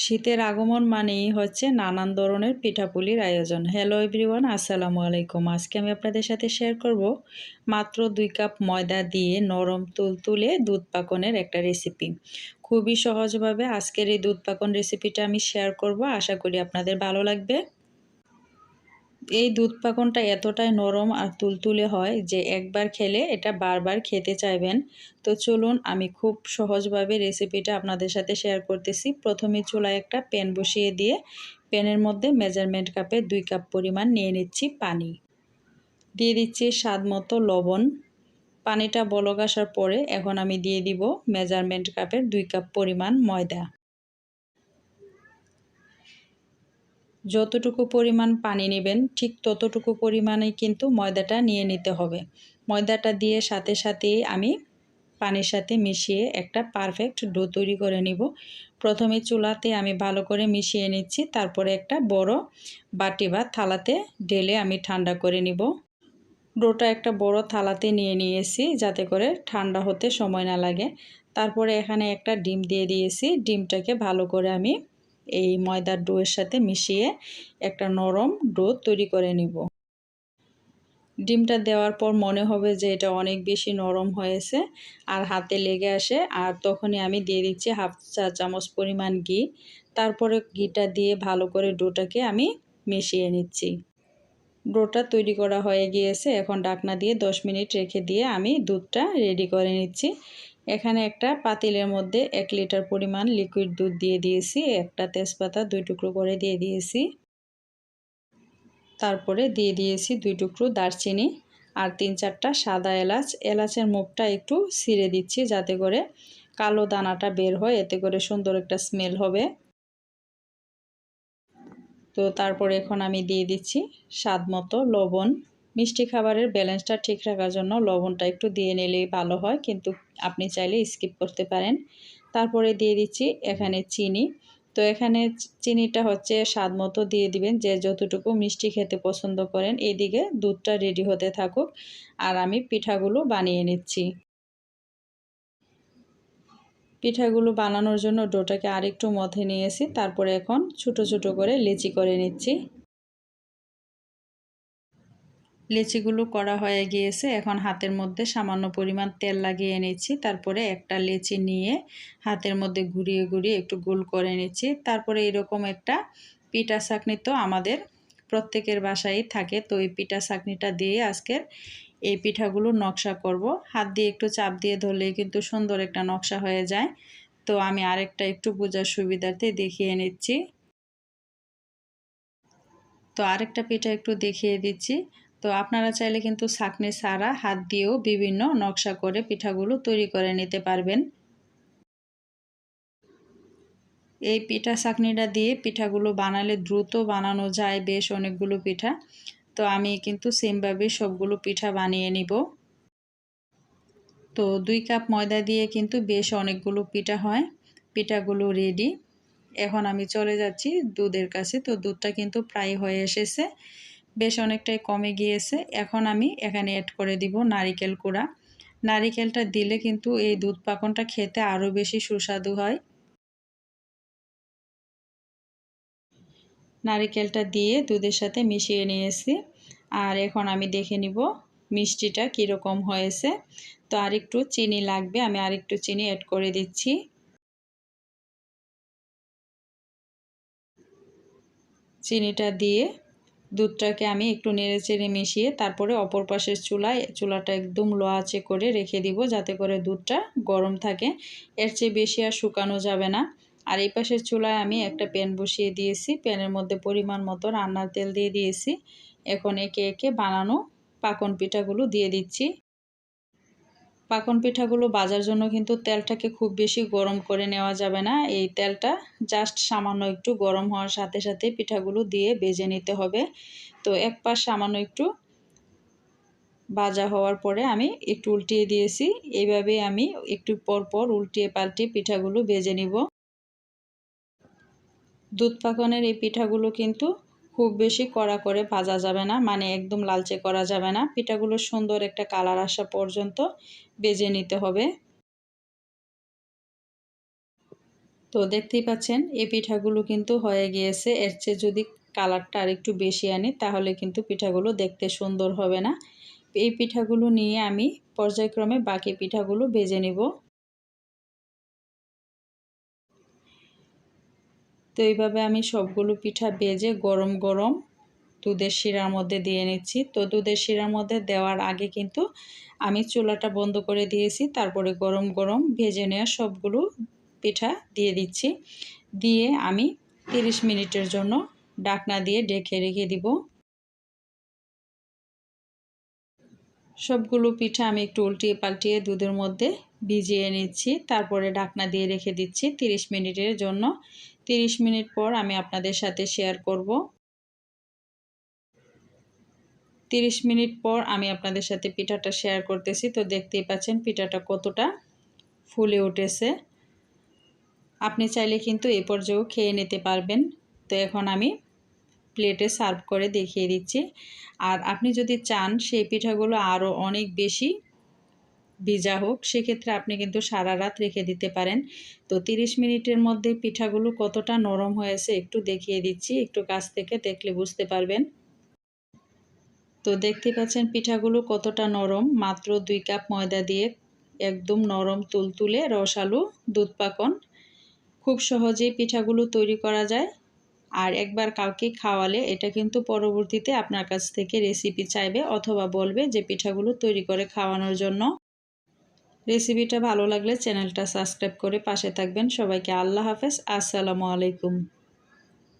শীতের আগমন মানেই হচ্ছে নানান ধরনের পিঠাপুলির আয়োজন। হ্যালো এভরিওয়ান আসসালামু আলাইকুম। আজকে আমি আপনাদের সাথে শেয়ার করব মাত্র দুই কাপ ময়দা দিয়ে নরম তুল তুলে দুধ পাকনের একটা রেসিপি খুবই সহজভাবে আজকের এই দুধ পাকন রেসিপিটা আমি শেয়ার করব। আশা করি আপনাদের ভালো লাগবে। এই দুধ পাকনটা এতটাই নরম আর তুলতুলে হয় যে একবার খেলে এটা বারবার খেতে চাইবেন। তো চলুন আমি খুব সহজভাবে রেসিপিটা আপনাদের সাথে শেয়ার করতেছি। প্রথমে চুলায় একটা প্যান বসিয়ে দিয়ে প্যানের মধ্যে মেজারমেন্ট কাপে দুই কাপ পরিমাণ নিয়ে নিচ্ছি পানি। দিয়ে দিচ্ছি স্বাদ মতো লবণ। পানিটা বলক আসার পরে এখন আমি দিয়ে দিব মেজারমেন্ট কাপের দুই কাপ পরিমাণ ময়দা। যতটুকু পরিমাণ পানি নেবেন, ঠিক ততটুকু পরিমাণে কিন্তু ময়দাটা নিয়ে নিতে হবে। ময়দাটা দিয়ে সাথে সাথেই আমি পানির সাথে মিশিয়ে একটা পারফেক্ট ডো তৈরি করে নিব। প্রথমে চুলাতে আমি ভালো করে মিশিয়ে নিচ্ছি, তারপরে একটা বড় বাটি বা থালাতে ঢেলে আমি ঠান্ডা করে নিব। ডোটা একটা বড় থালাতে নিয়ে নিয়েছি, যাতে করে ঠান্ডা হতে সময় না লাগে। তারপরে এখানে একটা ডিম দিয়ে দিয়েছি, ডিমটাকে ভালো করে আমি এই ময়দার ডোয়ের সাথে মিশিয়ে একটা নরম ডো তৈরি করে নিব। ডিমটা দেওয়ার পর মনে হবে যে এটা অনেক বেশি নরম হয়েছে আর হাতে লেগে আসে। আর তখনই আমি দিয়ে দিচ্ছি হাফ চা চামচ পরিমাণ ঘি। তারপরে ঘিটা দিয়ে ভালো করে ডোটাকে আমি মিশিয়ে নিচ্ছি। ডোটা তৈরি করা হয়ে গিয়েছে। এখন ডাকনা দিয়ে 10 মিনিট রেখে দিয়ে আমি দুধটা রেডি করে নিচ্ছি। এখানে একটা পাতিলের মধ্যে এক লিটার পরিমাণ লিকুইড দুধ দিয়ে দিয়েছি, একটা তেজপাতা দুই টুকরো করে দিয়ে দিয়েছি। তারপরে দিয়ে দিয়েছি দুই টুকরো দারচিনি আর তিন চারটা সাদা এলাচ। এলাচের মুখটা একটু ছিঁড়ে দিচ্ছি যাতে করে কালো দানাটা বের হয়, এতে করে সুন্দর একটা স্মেল হবে। তো তারপরে এখন আমি দিয়ে দিচ্ছি স্বাদ মতো লবণ। মিষ্টি খাবারের ব্যালেন্সটা ঠিক রাখার জন্য লবণটা একটু দিয়ে নিলেই ভালো হয়, কিন্তু আপনি চাইলে স্কিপ করতে পারেন। তারপরে দিয়ে দিচ্ছি এখানে চিনি। তো এখানে চিনিটা হচ্ছে স্বাদ মতো দিয়ে দিবেন, যে যতটুকু মিষ্টি খেতে পছন্দ করেন। এদিকে দুধটা রেডি হতে থাকুক আর আমি পিঠাগুলো বানিয়ে নিচ্ছি। পিঠাগুলো বানানোর জন্য ডোটাকে আরেকটু মথে নিয়েছি তারপরে এখন ছোট ছোট করে লেচি করে নিচ্ছি। লেচিগুলো করা হয়ে গিয়েছে। এখন হাতের মধ্যে সামান্য পরিমাণ তেল লাগিয়ে নিচ্ছি। তারপরে একটা লেচি নিয়ে হাতের মধ্যে ঘুরিয়ে ঘুরিয়ে একটু গোল করে নিচ্ছি। তারপরে এরকম একটা পিঠা চাকনি তো আমাদের প্রত্যেকের বাসায় থাকে। তো এই পিঠা চাকনিটা দিয়ে আজকের এই পিঠাগুলো নকশা করব। হাত দিয়ে একটু চাপ দিয়ে ধরলেই কিন্তু সুন্দর একটা নকশা হয়ে যায়। তো আমি আরেকটা একটু বোঝার সুবিধার্থে দেখিয়ে নিচ্ছি। তো আরেকটা পিঠা একটু দেখিয়ে দিচ্ছি। তো আপনারা চাইলে কিন্তু ছাকনি ছাড়া হাত দিয়েও বিভিন্ন নকশা করে পিঠাগুলো তৈরি করে নিতে পারবেন। এই পিঠা ছাকনিটা দিয়ে পিঠাগুলো বানালে দ্রুত বানানো যায় বেশ অনেকগুলো পিঠা। তো আমি কিন্তু সেমভাবে সবগুলো পিঠা বানিয়ে নিব। তো দুই কাপ ময়দা দিয়ে কিন্তু বেশ অনেকগুলো পিঠা হয়। পিঠাগুলো রেডি এখন আমি চলে যাচ্ছি দুধের কাছে। তো দুধটা কিন্তু প্রায় হয়ে এসেছে। বেশ অনেকটাই কমে গিয়েছে। এখন আমি এখানে অ্যাড করে দিব নারিকেল কুড়া। নারিকেলটা দিলে কিন্তু এই দুধ পাকনটা খেতে আরও বেশি সুস্বাদু হয়। নারিকেলটা দিয়ে দুধের সাথে মিশিয়ে নিয়েছি। আর এখন আমি দেখে নিব মিষ্টিটা কীরকম হয়েছে। তো আরেকটু চিনি লাগবে, আমি আরেকটু চিনি অ্যাড করে দিচ্ছি। চিনিটা দিয়ে দুধটাকে আমি একটু নেড়ে চেড়ে মিশিয়ে তারপরে অপর পাশের চুলায়, চুলাটা একদম লো আঁচে করে রেখে দিব যাতে করে দুধটা গরম থাকে। এর চেয়ে বেশি আর শুকানো যাবে না। আর এই পাশের চুলায় আমি একটা প্যান বসিয়ে দিয়েছি। প্যানের মধ্যে পরিমাণ মতো রান্নার তেল দিয়ে দিয়েছি। এখন একে একে বানানো পাকন পিঠাগুলো দিয়ে দিচ্ছি। পাকন পিঠাগুলো বাজার জন্য কিন্তু তেলটাকে খুব বেশি গরম করে নেওয়া যাবে না। এই তেলটা জাস্ট সামান্য একটু গরম হওয়ার সাথে সাথে পিঠাগুলো দিয়ে বেজে নিতে হবে। তো এক পাশ সামান্য একটু ভাজা হওয়ার পরে আমি একটু উল্টিয়ে দিয়েছি। এইভাবে আমি একটু পর পর উল্টিয়ে পাল্টিয়ে পিঠাগুলো বেজে নিব। দুধ পাকনের এই পিঠাগুলো কিন্তু খুব বেশি কড়া করে ভাজা যাবে না মানে একদম লালচে করা যাবে না। পিঠাগুলো সুন্দর একটা কালার আসা পর্যন্ত বেজে নিতে হবে। তো দেখতেই পাচ্ছেন, এই পিঠাগুলো কিন্তু হয়ে গিয়েছে। এর চেয়ে যদি কালারটা আর একটু বেশি আনি, তাহলে কিন্তু পিঠাগুলো দেখতে সুন্দর হবে না। এই পিঠাগুলো নিয়ে আমি পর্যায়ক্রমে বাকি পিঠাগুলো ভেজে নিব। তো এইভাবে আমি সবগুলো পিঠা বেজে গরম গরম দুধের শিরার মধ্যে দিয়ে নিচ্ছি। তো দুধের শিরার মধ্যে দেওয়ার আগে কিন্তু আমি চুলাটা বন্ধ করে দিয়েছি। তারপরে গরম গরম ভেজে নেওয়া সবগুলো পিঠা দিয়ে দিচ্ছি। দিয়ে আমি 30 মিনিটের জন্য ডাকনা দিয়ে ডেকে রেখে দিব। সবগুলো পিঠা আমি একটু উল্টিয়ে পাল্টিয়ে দুধের মধ্যে ভিজিয়ে নিচ্ছি। তারপরে ডাকনা দিয়ে রেখে দিচ্ছি 30 মিনিটের জন্য। 30 মিনিট পর আমি আপনাদের সাথে শেয়ার করব। 30 মিনিট পর আমি আপনাদের সাথে পিঠাটা শেয়ার করতেছি। তো দেখতেই পাচ্ছেন পিঠাটা কতটা ফুলে উঠেছে। আপনি চাইলে কিন্তু এই পর্যায়েও খেয়ে নিতে পারবেন। তো এখন আমি প্লেটে সার্ভ করে দেখিয়ে দিচ্ছি। আর আপনি যদি চান, সেই পিঠাগুলো আরও অনেক বেশি ভিজা হোক, সেক্ষেত্রে আপনি কিন্তু সারা রাত রেখে দিতে পারেন। তো 30 মিনিটের মধ্যে পিঠাগুলো কতটা নরম হয়েছে একটু দেখিয়ে দিচ্ছি, একটু কাছ থেকে দেখলে বুঝতে পারবেন। তো দেখতে পাচ্ছেন পিঠাগুলো কতটা নরম, মাত্র দুই কাপ ময়দা দিয়ে একদম নরম তুলতুলে রসালু দুধ পাকন। খুব সহজেই পিঠাগুলো তৈরি করা যায়। আর একবার কাউকে খাওয়ালে এটা কিন্তু পরবর্তীতে আপনার কাছ থেকে রেসিপি চাইবে অথবা বলবে যে পিঠাগুলো তৈরি করে খাওয়ানোর জন্য। রেসিপিটা ভালো লাগলে চ্যানেলটা সাবস্ক্রাইব করে পাশে থাকবেন। সবাইকে আল্লাহ হাফেজ। আসসালামু আলাইকুম।